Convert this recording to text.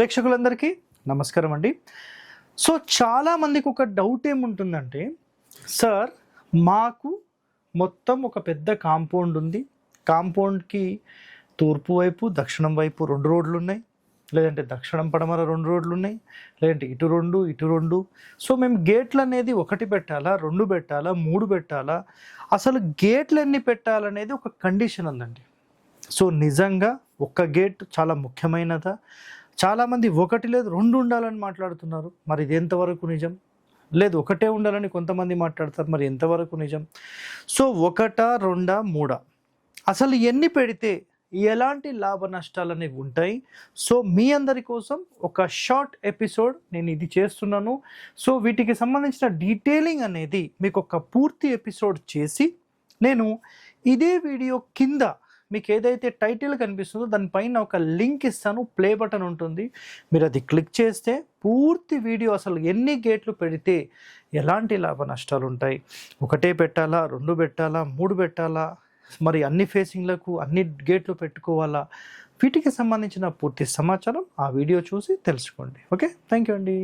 ప్రేక్షకులందరికీ నమస్కారం అండి. సో చాలామందికి ఒక డౌట్ ఏముంటుందంటే సార్ మాకు మొత్తం ఒక పెద్ద కాంపౌండ్ ఉంది. కాంపౌండ్కి తూర్పు వైపు దక్షిణం వైపు రెండు రోడ్లు ఉన్నాయి. లేదంటే దక్షిణం పడమర రెండు రోడ్లు ఉన్నాయి. లేదంటే ఇటు రెండు ఇటు రెండు. సో మేము గేట్లు అనేది ఒకటి పెట్టాలా రెండు పెట్టాలా మూడు పెట్టాలా? అసలు గేట్లు ఎన్ని పెట్టాలనేది ఒక కండిషన్ ఉందండి. సో నిజంగా ఒక్క గేట్ చాలా ముఖ్యమైనదా? చాలామంది ఒకటి లేదు రెండు ఉండాలని మాట్లాడుతున్నారు. మరి ఇది ఎంతవరకు నిజం? లేదు ఒకటే ఉండాలని కొంతమంది మాట్లాడతారు. మరి ఎంతవరకు నిజం? సో ఒకట రెండా మూడా? అసలు ఎన్ని పెడితే ఎలాంటి లాభ నష్టాలు అనేవి ఉంటాయి? సో మీ అందరి కోసం ఒక షార్ట్ ఎపిసోడ్ నేను ఇది చేస్తున్నాను. సో వీటికి సంబంధించిన డీటెయిలింగ్ అనేది మీకు ఒక పూర్తి ఎపిసోడ్ చేసి నేను ఇదే వీడియో కింద మీకు ఏదైతే టైటిల్ కనిపిస్తుందో దానిపైన ఒక లింక్ ఇస్తాను ప్లే బటన్ ఉంటుంది. మీరు అది క్లిక్ చేస్తే పూర్తి వీడియో అసలు ఎన్ని గేట్లు పెడితే ఎలాంటి లాభ నష్టాలు ఉంటాయి? ఒకటే పెట్టాలా? రెండు పెట్టాలా? మూడు పెట్టాలా? మరి అన్ని ఫేసింగ్లకు అన్ని గేట్లు పెట్టుకోవాలా? వీటికి సంబంధించిన పూర్తి సమాచారం ఆ వీడియో చూసి తెలుసుకోండి. ఓకే? థ్యాంక్ యూ అండి.